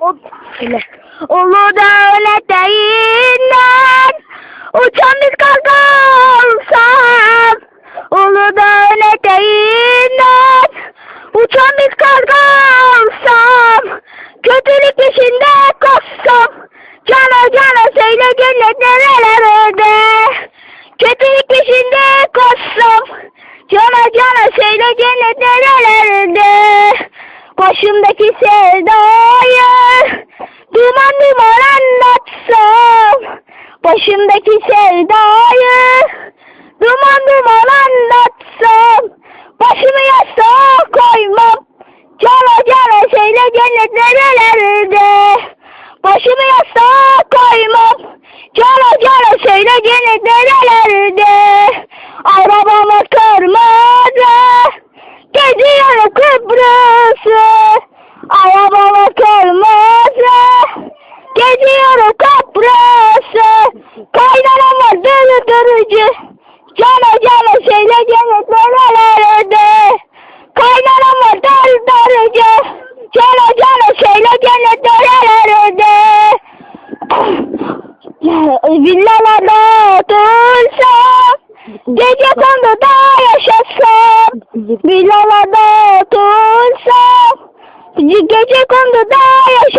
Hop. Öyle. Uludağ'ın eteğinden uçan bir karga olsam Uludağ'ın eteğinden uçan bir karga olsam Kötülük peşinde koşsam Cana cana söyle cennet nerelerde Kötülük peşinde koşsam Cana cana söyle cennet nerelerde Başımdaki sevdayı Duman duman anlatsam. Başımdaki sevdayı Duman duman anlatsam. Başımı yastığa koymam. Cana cana söyle cennet nerelerde Başımı yastığa koymam. Cana cana söyle cennet nerelerde Kaynanam var dövdürücü Cana cana söyle cennet nerelerde Kaynanam var dövdürücü Cana cana söyle cennet nerelerde Villalarda otursam Gece konduda yaşasam Villalarda otursam Gece konduda yaşasam